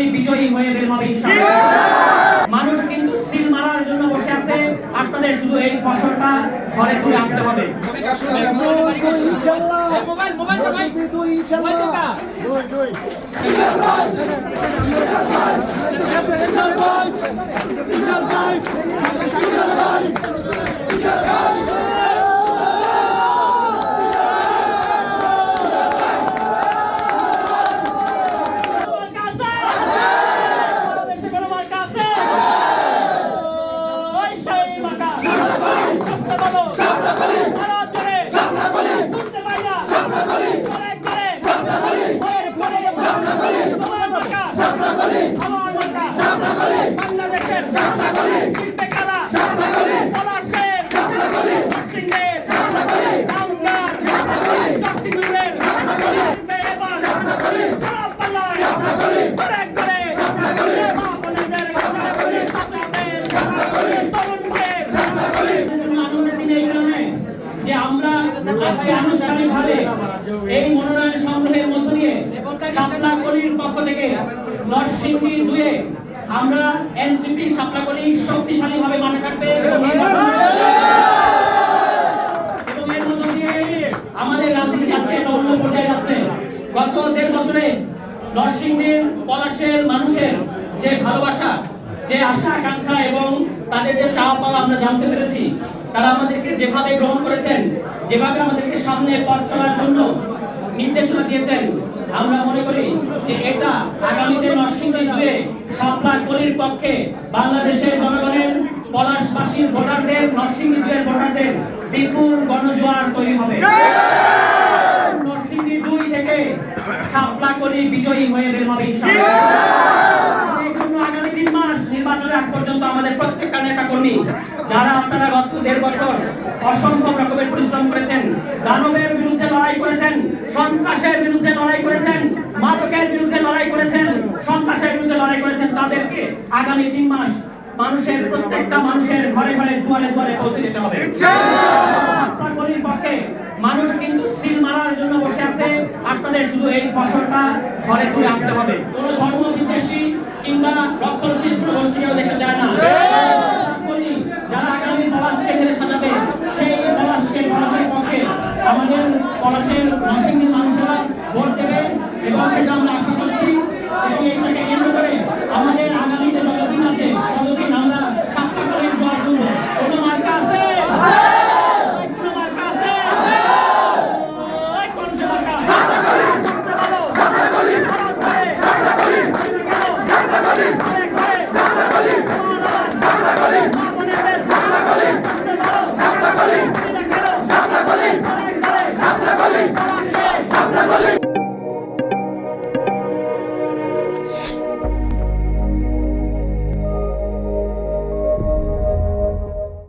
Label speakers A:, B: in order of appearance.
A: করি বিজয়ী হয়ে বের হবে মানুষ কিন্তু সিল মারার জন্য বসে আছে। আপনাদের শুধু এই ফসলটা ঘরে তুলে আনতে হবে।
B: মোবাইল আজকে আনুষ্ঠানিকভাবে এই মনোনয়ন সংগ্রহের মধ্য দিয়ে সাপলাকলির পক্ষ থেকে নরসিংদী দুয়ে আমরা এনসিপি সাপলাকলি শক্তিশালীভাবে মাঠে থাকবে আমাদের রাজনীতি আজকে একটা অন্য পর্যায়ে যাচ্ছে। গত দেড় বছরে নরসিংদীর পলাশের মানুষের যে ভালোবাসা, যে আশা, আকাঙ্ক্ষা এবং তাদের যে চাওয়া পাওয়া আমরা জানতে পেরেছি তারা আমাদেরকে যেভাবে গ্রহণ করেছেন, যেভাবে আমাদেরকে সামনে পথ চলার জন্য নির্দেশনা দিয়েছেন, আমরা মনে করি যে এটা আগামীতে নরসিংদী দুয়ে সাপলা গলির পক্ষে বাংলাদেশের জনগণের পলাশবাসীর ভোটারদের নরসিংদী দুয়ের ভোটারদের বিপুল গণজোয়ার তৈরি হবে নরসিংদী দুই থেকে শাপলা কলি বিজয়ী হয়ে বের হবে ইনশাআল্লাহ। এই জন্য আগামী তিন মাস নির্বাচনের আগ পর্যন্ত আমাদের প্রত্যেকটা নেতা কর্মী যারা আপনারা গত দেড় বছর অসম্ভব রকমের পরিশ্রম করেছেন, দানবের বিরুদ্ধে লড়াই করেছেন, সন্ত্রাসের বিরুদ্ধে লড়াই করেছেন, মাদকের বিরুদ্ধে লড়াই করেছেন, সন্ত্রাসের বিরুদ্ধে লড়াই করেছেন, তাদেরকে আগামী তিন মাস মানুষের প্রত্যেকটা মানুষের ঘরে ঘরে, দুয়ারে দুয়ারে পৌঁছে দিতে হবে। পক্ষে মানুষ কিন্তু সিল মারার জন্য বসে আছে, আপনাদের শুধু এই ফসলটা ঘরে তুলে আনতে হবে। কোন কিংবা রক্ষণশীল গোষ্ঠীকেও দেখা যায় না। বলি, যারা আগামী পলাশকে ঢেলে সাজাবে সেই পলাশকে পলাশের পক্ষে আমাদের পলাশের নরসিংহী মানুষেরা ভোট দেবে এবং সেটা আমরা